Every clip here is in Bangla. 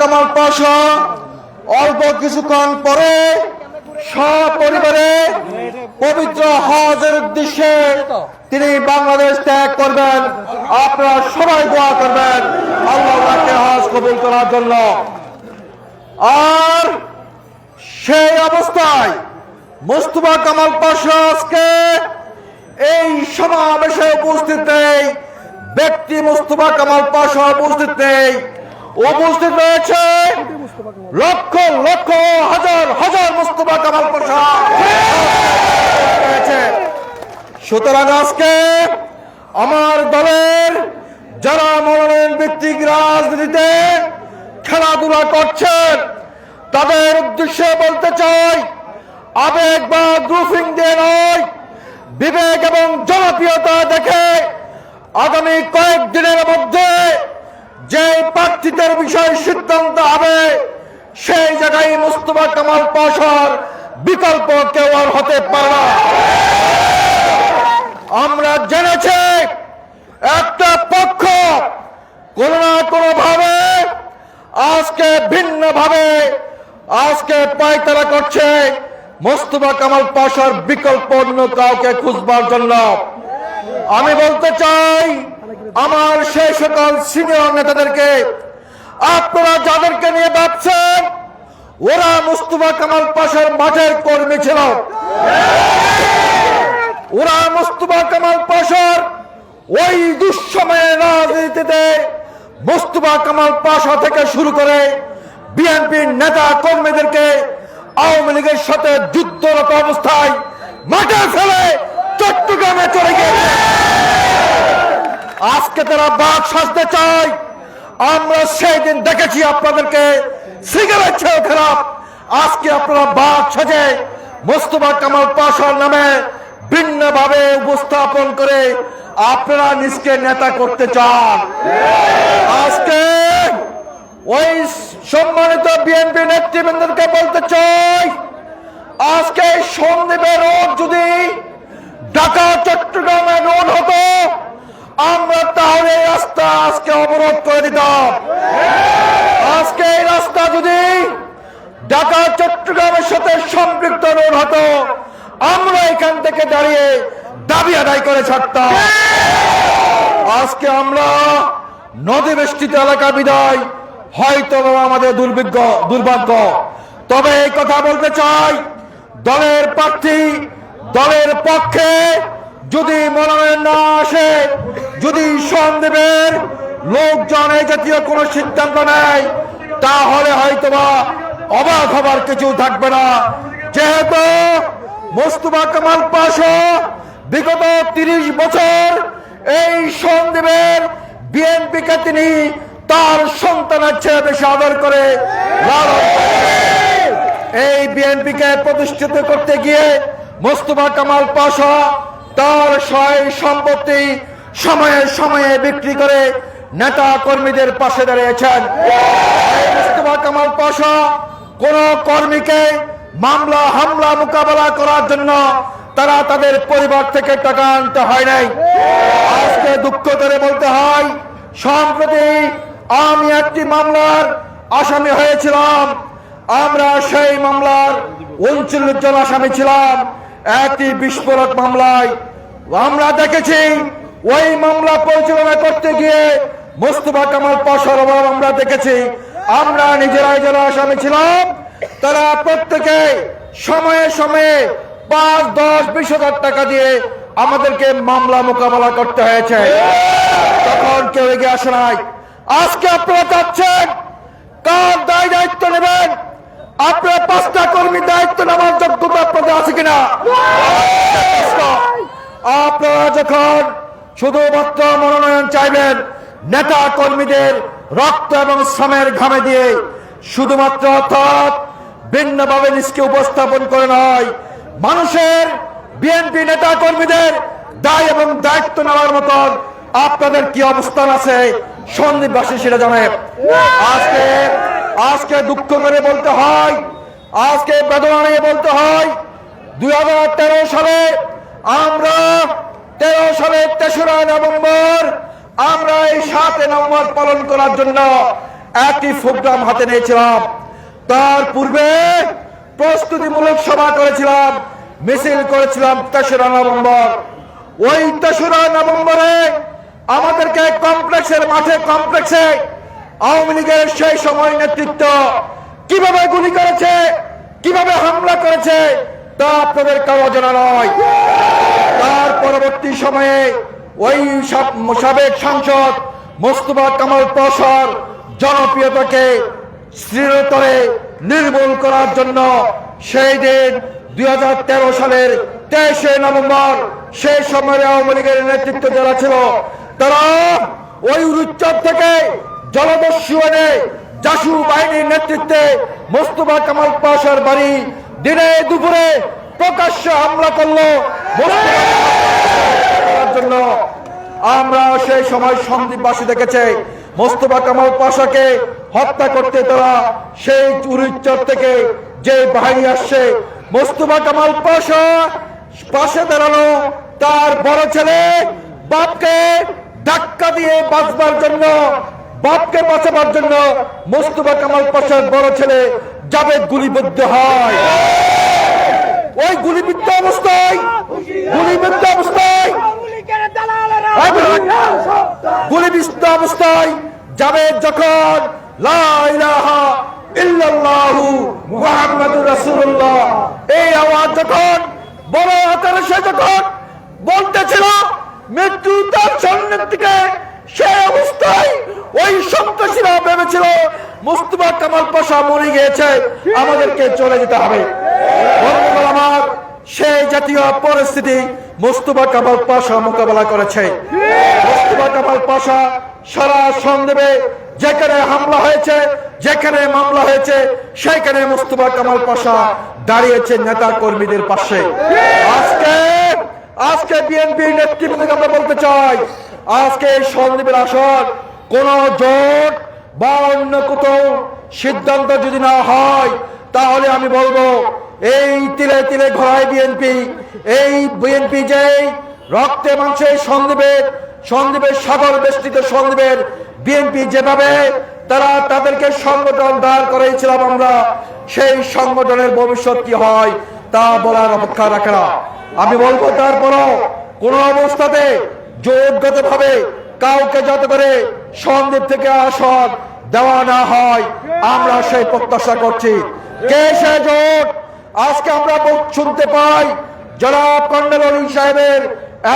কামাল পাশা। অল্প কিছুক্ষণ পরে সপরিবারে পবিত্র হজের উদ্দেশ্যে তিনি বাংলাদেশ ত্যাগ করবেন। আপনারা সবাই দোয়া করবেন আল্লাহকে হজ কবুল করার জন্য। আর সেই অবস্থায় মুস্তফা কামাল পাশা আজকে এই সমাবেশে উপস্থিত ব্যক্তি মুস্তফা কামাল পাশা উপস্থিত নেই। উপস্থিত রয়েছে লক্ষ লক্ষ হাজার হাজার মুস্তফা কামাল রয়েছে সুতরাং আজকে আমার দলের যারা মনোনয়ন ভিত্তিক রাজনীতিতে খেলাধুলা করছেন, তাদের উদ্দেশ্যে বলতে চাই, আবেগ বা গ্রুপিং দিয়ে নয়, বিবেক এবং জনপ্রিয়তা দেখে আগামী কয়েকদিনের মধ্যে যে প্রার্থীদের বিষয়ে সিদ্ধান্ত হবে, সেই জায়গায় মুস্তফা কামাল পাশার বিকল্প কেউ আর হতে পারে আমরা জেনেছি একটা পক্ষ কোনো না কোনো ভাবে আজকে ভিন্ন ভাবে আজকে পায়তারা করছে মোস্তফা কামাল পাশার বিকল্প অন্য কাউকে খুঁজবার জন্য। আমি বলতে চাই, আমার সেই সকল সিনিয়র নেতাদেরকে, আপনারা যাদেরকে নিয়ে ভাবছেন, ওরা মুস্তফা কামাল পাশার মাঠের কর্মী ছিল। ওরা মুস্তফা কামাল পাশার ওই দুঃসময়ের রাজনীতিতে মুস্তফা কামাল পাশা থেকে শুরু করে বিএনপির নেতা কর্মীদেরকে আওয়ামী লীগের সাথে যুদ্ধরত অবস্থায় মাঠে ফেলে চট্টগ্রামে চলে গিয়েছে। আজকে তারা বাঘ সাজতে চায়। আমরা সেই দিন দেখেছি আপনাদেরকে। সিগারেট ছেড়ে খারাপ আজকে আপনারা বাঘ সাজে মোস্তফা কামাল পাশার নামে ভিন্নভাবে উপস্থাপন করে আপনারা নিজকে নেতা করতে চান। আজকে ওই সম্মানিত বিএনপি নেতৃবৃন্দকে বলতে চাই, আজকে সন্দীপের রোড যদি ঢাকা, চট্টগ্রামে রোড হতো আমরা তাহলে এই রাস্তা আজকে অবরোধ করে দিতাম। আজকে এই রাস্তা যদি ঢাকা, চট্টগ্রামের সাথে সম্পৃক্ত রোড হতো, আমরা এখান থেকে দাঁড়িয়ে দাবি আদায় করে ছাড়তাম। আজকে আমরা নদী বেষ্টিত এলাকা বিদায় হয়তো আমাদের দুর্ভিজ্ঞ দুর্ভাগ্য। তবে এই কথা বলতে চাই, দলের প্রার্থী, দলের পক্ষে যদি মনোনয়ন না আসে, যদি সন্দেবের লোকজন এই জাতীয় কোনো সিদ্ধান্ত নেয়, তাহলে হয়তোবা অবাক হবার কিছু থাকবে না যেহেতু মোস্তফা কামাল পাশা বিগত তিরিশ বছর এই সন্দেবের বিএনপিকে তিনি তার সন্তানের চেয়ে বেশি আদর করে। এই বিএনপিকে প্রতিষ্ঠিত করতে গিয়ে মোস্তফা কামাল পাশা তার সয় সম্পত্তি সময়ে সময়ে বিক্রি করে নেতা কর্মীদের পাশে দাঁড়িয়েছেন। কামাল পাশা কোন কর্মীকে মামলা, হামলা মোকাবেলা করার জন্য তারা তাদের পরিবার থেকে টাকা আনতে হয় নাই। আজকে দুঃখ করে বলতে হয়, সম্প্রতি আমি একটি মামলার আসামি হয়েছিলাম। আমরা সেই মামলার উনচল্লিশ জন আসামি ছিলাম। একটি বিস্ফোরক মামলায় আমরা দেখেছি ওই মামলা পরিচালনা করতে গিয়ে মোস্তফা কামাল পাশার অভাব আমরা দেখেছি। আমরা নিজেরাই যারা আসামি ছিলাম, তারা প্রত্যেকে সময়ে সময়ে পাঁচ, দশ, বিশ হাজার টাকা দিয়ে আমাদেরকে মামলা মোকাবেলা করতে হয়েছে। তখন কেউ এগিয়ে আসে নাই। আজকে আপনারা চাচ্ছেন, কার দায় দায়িত্ব নেবেন? আপনার পাঁচটা কর্মী দায়িত্ব নেওয়ার যোগ্যতা আপনাদের আছে কিনা? আপনারা যখন শুধুমাত্র মনোনয়ন চাইবেন, নেতা কর্মীদের রক্ত এবং শ্রমের ঘামে দিয়ে শুধুমাত্র অর্থাৎ ভিন্নভাবে নিজকে উপস্থাপন করে নয়, মানুষের বিএনপি নেতা কর্মীদের দায় এবং দায়িত্ব নেওয়ার মতন আপনাদের কি অবস্থান আছে? সন্দীপবাসী সেটা জানে আজকে আজকে দুঃখ করে বলতে হয়, আজকে বেদনা নিয়ে বলতে হয়, দুই হাজার তেরো সালে আমরা তেরো সালের তেসরা নভেম্বর আমরা এই সাত নভেম্বর পালন করার জন্য একই প্রোগ্রাম হাতে নিয়েছিলাম। তার পূর্বে প্রস্তুতিমূলক সভা করেছিলাম, মিছিল করেছিলাম তেসরা নভেম্বর। ওই তেসরা নভেম্বরে আমাদেরকে কমপ্লেক্সের মাঠে, কমপ্লেক্সে আওয়ামী লীগের সেই সময় নেতৃত্ব কীভাবে গুলি করেছে, কীভাবে হামলা করেছে, তা আপনাদের কারও জানা নয়। তার পরবর্তী সময়ে ওই সব- সাবেক সাংসদ মোস্তফা কামাল পসর জনপ্রিয়তাকে চিরতরে নির্মূল করার জন্য সেই দিন দুই হাজার তেরো সালের তেইশে নভেম্বর সেই সময়ের আওয়ামী লীগের নেতৃত্ব যারা ছিল, তারা ওই উচ্চব থেকে জলদস্যু এনে জাসু বাহিনীর নেতৃত্বে মোস্তফা কামাল পাশার বাড়ি দিনে দুপুরে প্রকাশ্য হামলা করল জন্য আমরা সেই সময় সন্দীপবাসী দেখেছে, মোস্তফা কামাল পাশাকে হত্যা করতে তারা সেই চুরিচর থেকে যে বাহিনী আসছে, মোস্তফা কামাল পাশা পাশে দাঁড়ানো তার বড় ছেলে বাপকে ধাক্কা দিয়ে বাঁচবার জন্য বাপকে বাঁচাবার জন্য মোস্তফা কামাল পাশার বড় ছেলে জাবেদ গুলিবদ্ধ হয়। ওই গুলিবিদ্ধ অবস্থায় গুলিবিদ্ধ অবস্থায় গুলিবিদ্ধ অবস্থায় যাবে যখন লা ইলাহা ইল্লাল্লাহু মুহাম্মাদুর রাসূলুল্লাহ। এই আওয়াজ যখন, বড় হাতের সে যখন বলতেছিল, মৃত্যু তার সামনের দিকে সে অবস্থায় ওই সন্ত্রাসীরা ভেবেছিল মুস্তফা কামাল পাশা মরে গিয়েছে, আমাদেরকে চলে যেতে হবে। আমার সেই জাতীয় পরিস্থিতি মুস্তফা কামাল পাশা মোকাবেলা করেছে। মুস্তফা কামাল পাশা সারা সন্দেবে যেখানে হামলা হয়েছে, যেখানে মামলা হয়েছে, সেখানে মুস্তফা কামাল পাশা দাঁড়িয়েছে নেতা কর্মীদের পাশে। আজকে আজকে বিএনপি নেতৃবৃন্দকে আমরা বলতে চাই, আজকে এই সন্দীপের আসন কোন জোট বা অন্য কোথাও সিদ্ধান্ত যদি না হয়, তাহলে আমি বলব, এই তিলে তিলে ঘোরায় বিএনপি, এই বিএনপি যে রক্তে মাংসে সন্দীপের সন্দীপের সাগর বেষ্টিত সন্দীপের বিএনপি যেভাবে তারা তাদেরকে সংগঠন দাঁড় করেছিলাম আমরা, সেই সংগঠনের ভবিষ্যৎ কি হয়? তা বলার অপেক্ষা রাখে না। আমি বলব, তারপরও কোন অবস্থাতে জোরগত ভাবে কাউকে যাতে করে সন্দীপ থেকে আসন দেওয়া না হয়, আমরা সেই প্রত্যাশা করছি। কে সে জোট? আজকে আমরা শুনতে পাই যারা কর্নেল অলি সাহেবের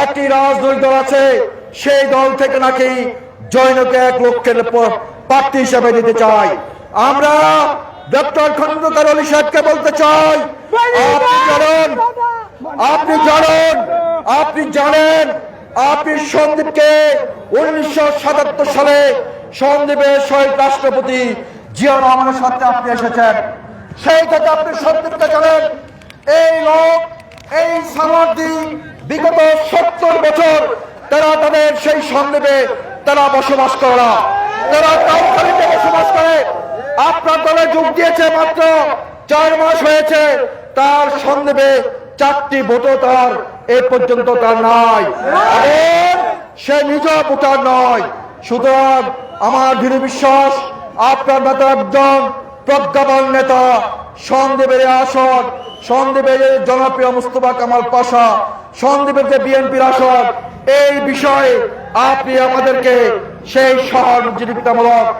একটি রাজনৈতিক দল আছে, সেই দল থেকে নাকি জৈনকে এক লক্ষের প্রার্থী হিসেবে দিতে চাই আমরা ডক্টর খন্দকার অলি সাহেবকে বলতে চাই আপনি জানেন আপনি জানেন আপনি জানেন আপনি সন্দীপকে উনিশশো সাতাত্তর সালে সন্দীপের শহীদ রাষ্ট্রপতি জিয়া রহমানের সাথে আপনি এসেছেন। সেই থেকে আপনি সন্দীপকে জানেন। এই লোক এই সমাধি বিগত সত্তর বছর তারা তাদের সেই সন্দীপে তারা বসবাস করে না। তারা কাউখালিতে বসবাস করে আপনার দলে যোগ দিয়েছে মাত্র চার মাস হয়েছে। তার সন্দীপে চারটি ভোটও তার এ পর্যন্ত তার নাই। সে নিজ ভোটার নয়। সুতরাং আমার দৃঢ় বিশ্বাস, আপনার নেতা একজন প্রজ্ঞাপন নেতা সন্দীপের এই আসন সন্দীপের এই জনপ্রিয় মুস্তফা কামাল পাশা সন্দীপের যে বিএনপির আসন এই বিষয়ে আপনি আমাদেরকে সেই সহযোগিতামূলক আপ-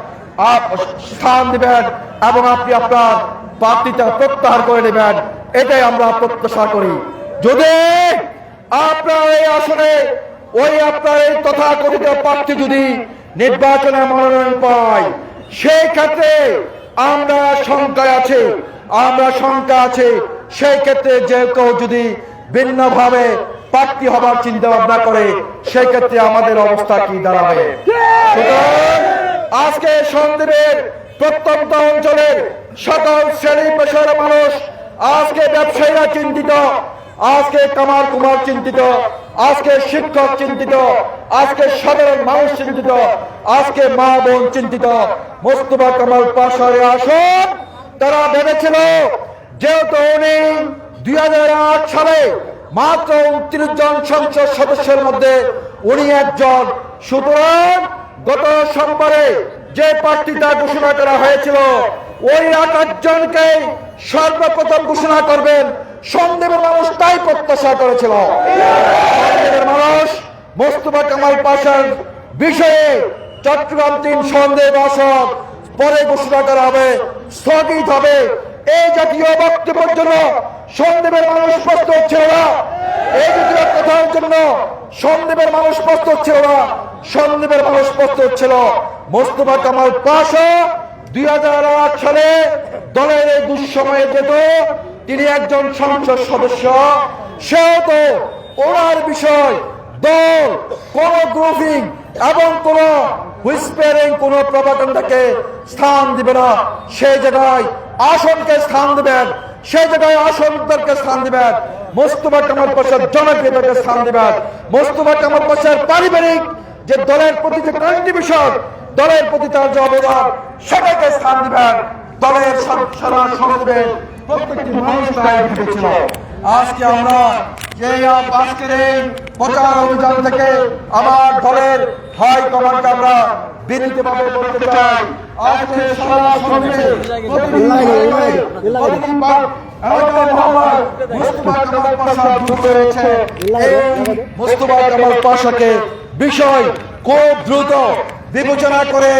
স্থান দিবেন এবং আপনি আপনার প্রার্থীটা প্রত্যাহার করে নেবেন। এটাই আমরা প্রত্যাশা করি। যদি আপনার এই আসনে ওই আপনার এই তথাকথিত প্রার্থী যদি নির্বাচনে মনোনয়ন পায় সেই ক্ষেত্রে আমরা শঙ্কায় আছে আমরা শঙ্কা আছে। সেই ক্ষেত্রে যে কেউ যদি ভিন্নভাবে প্রার্থী হবার চিন্তা ভাবনা করে সেই ক্ষেত্রে আমাদের অবস্থা কি দাঁড়াবে? সুতরাং আজকে সন্দ্বীপের প্রত্যন্ত অঞ্চলের সকল শ্রেণি পেশার মানুষ, আজকে ব্যবসায়ীরা চিন্তিত, আজকে কামার কুমার চিন্তিত, আজকে শিক্ষক চিন্তিত, আজকে সাধারণ মানুষ চিন্তিত, আজকে মা বোন চিন্তিত। মোস্তফা কামাল পাশারে আসন, তারা ভেবেছিল যেহেতু উনি দুই হাজার আট সালে মাত্র উনত্রিশ জন সংসদ সদস্যের মধ্যে উনি একজন। সুতরাং গত সোমবারে যে প্রার্থীতা ঘোষণা করা হয়েছিল, ওই আট জনকে সর্বপ্রথম ঘোষণা করবেন সন্দেহের মানুষ তাই প্রত্যাশা করেছিল। সন্দেহের মানুষ মোস্তফা কামাল পাশার বিষয়ে চট্টগ্রাম তিন সন্দেহ আসন পরে ঘোষণা করা হবে, স্থগিত হবে। এই জাতীয় বক্তব্যের জন্য সন্দেহের মানুষ প্রস্তুত ছিল না। এই জাতীয় কথার জন্য সন্দেহের মানুষ প্রস্তুত ছিল না। সন্দেহের মানুষ প্রস্তুত ছিল মোস্তফা কামাল পাশা। দুই হাজার আট সালে দলের এই দুঃসময়ে যেত, তিনি একজন সংসদ সদস্য। সেও তো ওনার বিষয় দল, কোন গ্রুপিং এবং কোন হুইসপেরিং কোন প্রভাকাণ্ডাকে স্থান দিবে না। সেই জায়গায় আসনকে স্থান দেবেন। সেই জায়গায় আসনদেরকে স্থান দিবেন। মোস্তফা কামাল পাশার জনপ্রিয়তাকে স্থান দিবেন। মোস্তফা কামাল পাশার পারিবারিক যে দলের প্রতি যে কন্ট্রিবিউশন দলের প্রতি তার যে অবদান, সেটাকে স্থান দিবেন। দলের সারা সমাজের প্রত্যেকটি মানুষ আজকে আমরা যে আজকের এই প্রচার অভিযান থেকে আমার দলের হাই কমান্ডকে আমরা বলতে চাই। আজকে সারা সমাজে বিষয় খুব দ্রুত বিবেচনা করে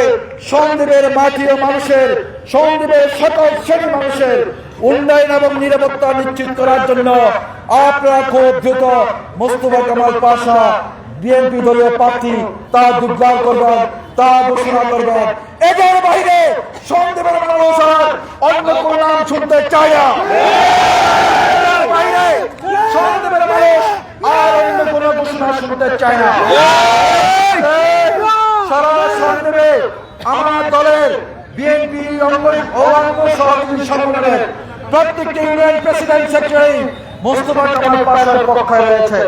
সন্দ্বীপের মাটি ও মানুষের সন্দ্বীপের সকল শ্রেণি মানুষের উন্নয়ন এবং নিরাপত্তা নিশ্চিত করার জন্য আপনারা খুব দ্রুত মোস্তফা কামাল পাশা, বিএনপি দলীয় প্রার্থী তা দুর্দার করবেন তা ঘোষণা করবেন। এদের বাইরে সন্দেহের মানুষ অন্য কোন নাম শুনতে চায় না। বাইরে সন্দেহের মানুষ আর অন্য কোন ঘোষণা শুনতে চায় না। সারা সন্দেহে আমার দলের বিএনপি অঙ্গ সহযোগী সংগঠনের প্রত্যেকটি union president secretary Mostafa Kamal পাশার পক্ষে রয়েছে।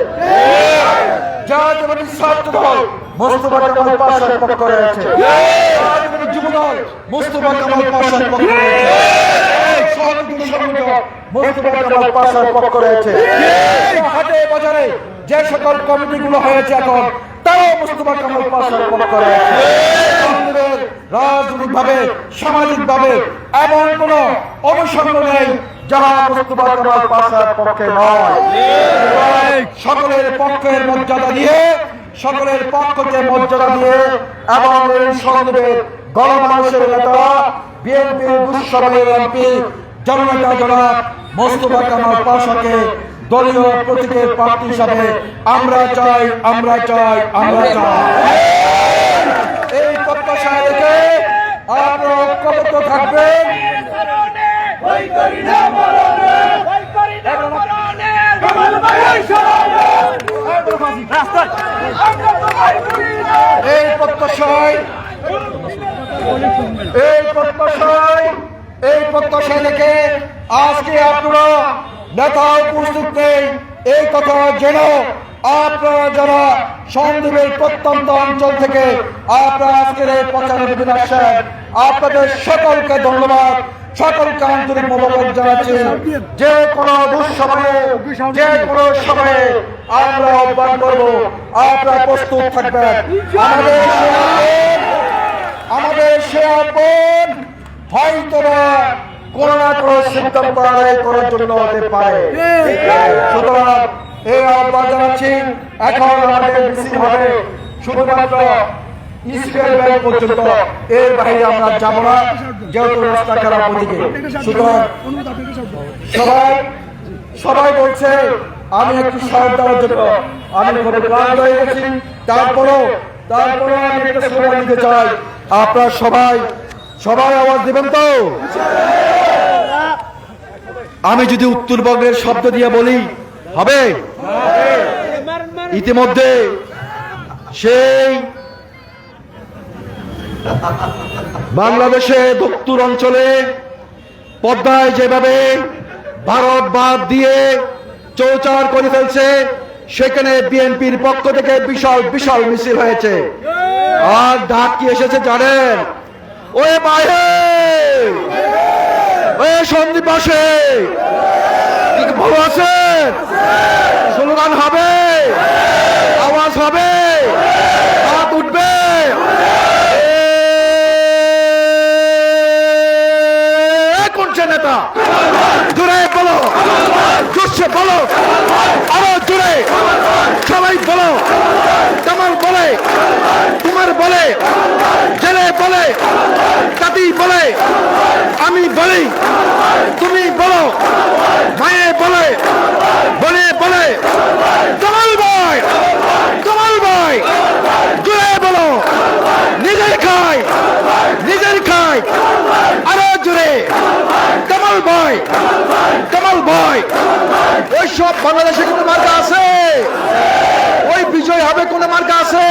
জাতীয়বাদী ছাত্র দল মোস্তফা কামাল পাশার পক্ষ রয়েছে। জাতীয়বাদী যুব দল মোস্তফা কামাল পাশার পক্ষ রয়েছে। যে সকল কমিটিগুলো হয়েছে এখন, তারাও মোস্তফা কামাল পাশার পক্ষ রয়েছে। রাজনৈতিক ভাবে সামাজিক ভাবে এমন কোন অনুষঙ্গ নেই যারা মোস্তফা পাশার পক্ষে নয়। সকলের পক্ষের মর্যাদা দিয়ে, সকলের পক্ষকে মর্যাদা দিয়ে এবং এই গণমানুষের নেতা বিএনপির দুঃসময়ের এমপি, জননেতা পাশাকে দলীয় প্রতীকের প্রার্থী হিসাবে আমরা চাই আমরা চাই আমরা চাই এই প্রত্যাশা রেখে আপনারা ঐক্যবদ্ধ থাকবেন ভয় করি না মরণে ভয় করি না মরণে কামাল ভাই শরণে রাস্তায় আমরা তো ভয় করি না এই প্রত্যাশায়। এই প্রত্যাশায়। এই প্রত্যাশা রেখে আজকে আপনারা নেতা উপস্থিত নেই এই কথা যেন আপনারা যারা সন্দ্বীপের প্রত্যন্ত অঞ্চল থেকে আপনারা আজকের এই প্রচারে আসছেন আপনাদের সকলকে ধন্যবাদ। সকলকে আন্তরিক মোবারক জানাচ্ছি। যে কোনো দুঃসময়ে, যে কোনো সময়ে আমরা আহ্বান করব। আপনারা প্রস্তুত থাকবেন। আমাদের সে আহ্বান হয়তো না কোন না কোন সিদ্ধান্ত আদায় করার জন্য হতে পারে। সুতরাং এই আহ্বান জানাচ্ছি। এখন আমাদের মিছিল হবে। শুধুমাত্র এর সবাই সবাই আমি একটু সাহায্য দেওয়ার জন্য। আমি গেছি। আমি একটা সময় দিতে চাই। আপনারা সবাই সবাই আওয়াজ দেবেন তো? আমি যদি উত্তরবঙ্গের শব্দ দিয়ে বলি, হবে? ইতিমধ্যে সেই বাংলাদেশে দক্ষিণ অঞ্চলে পদ্মায় যেভাবে ভারত বাদ দিয়ে চৌচার করে ফেলছে, সেখানে বিএনপির পক্ষ থেকে বিশাল বিশাল মিছিল হয়েছে। আর ডাক কি এসেছে জানেন? ওই বাইরে ওই সন্দীপ আসে! ভালো আছেন? স্লোগান হবে? আওয়াজ হবে? নেতা জোরে বলো। জোরসে বলো। আরও জোরে সবাই বলো। কামাল বলে। তোমার বলে। জেলে বলে। দাদি বলে। আমি বলি। তুমি বলো। মায়ে বলে বলে কামাল ভাই কামাল ভাই জোরে বলো নিজের খাই নিজের খাই আরও জোরে কামাল ভাই কামাল ভাই, ওই সব বাংলাদেশে কোনো মার্কা আছে? ওই বিজয় হবে কোনো মার্কা আছে?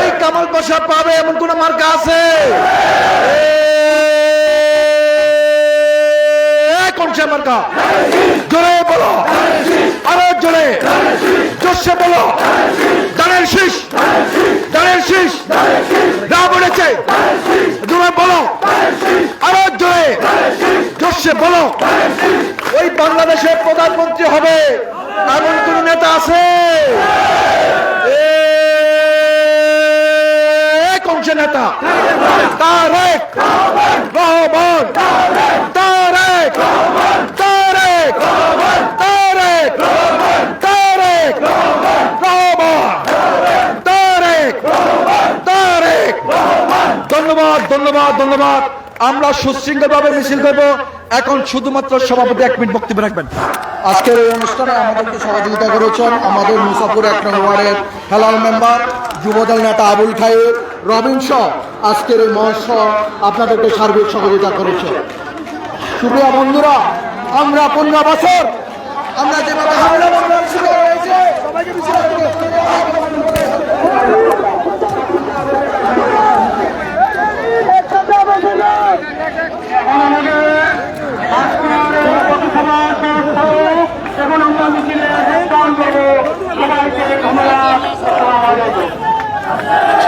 ওই কামাল পাশা পাবে এমন কোন মার্কা আছে? কোন সে মার্কা? জোরে বলো। আরও জোরে। জোরসে বলো। দানের শীষ। শীষ। না বলেছে জোরে বলো। আরও জোরে। জোরসে বলো। ওই বাংলাদেশের প্রধানমন্ত্রী হবে। এমন কোন নেতা আছে? নেতা? তারেক। রহমান। তারেক। তারেক। তারেক। তারেক। রহমান তারেক। তারেক। ধন্যবাদ ধন্যবাদ ধন্যবাদ। আমরা সুশৃঙ্খলভাবে মিছিল করব। এখন শুধুমাত্র সভাপতি এক মিনিট বক্তব্য রাখবেন। আজকের এই অনুষ্ঠানে আমাদেরকে সহযোগিতা করেছেন আমাদের মুসাফুর এক নং ওয়ার্ডের হেলাল মেম্বার, যুবদল নেতা আবুল খায়ের, রবিন শাহ। আজকের এই মহোৎসব আপনাদেরকে সার্বিক সহযোগিতা করেছে। সুপ্রিয়া বন্ধুরা, আমরা পনেরো বছর, আমরা যেভাবে এখন আমরা মিছিলে যোগদান করব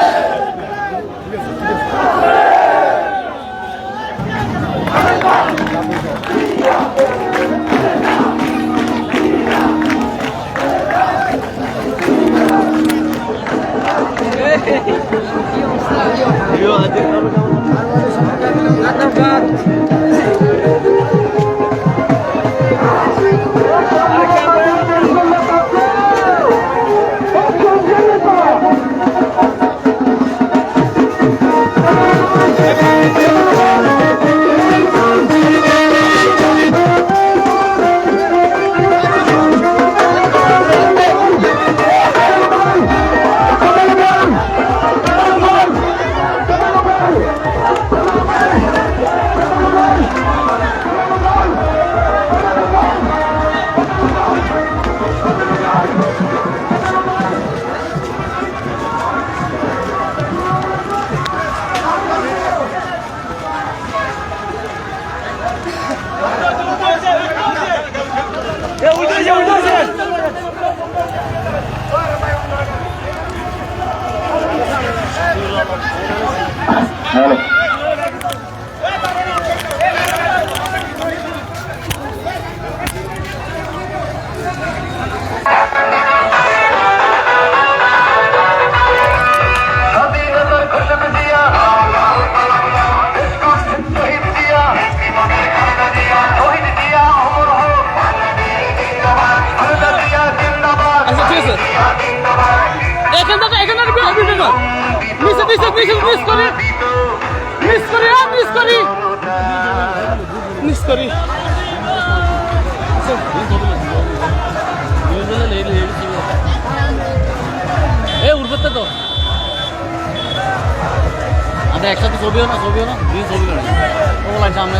ছবিও না ছবিও না দুই ছবিও না ওগুলো সামনে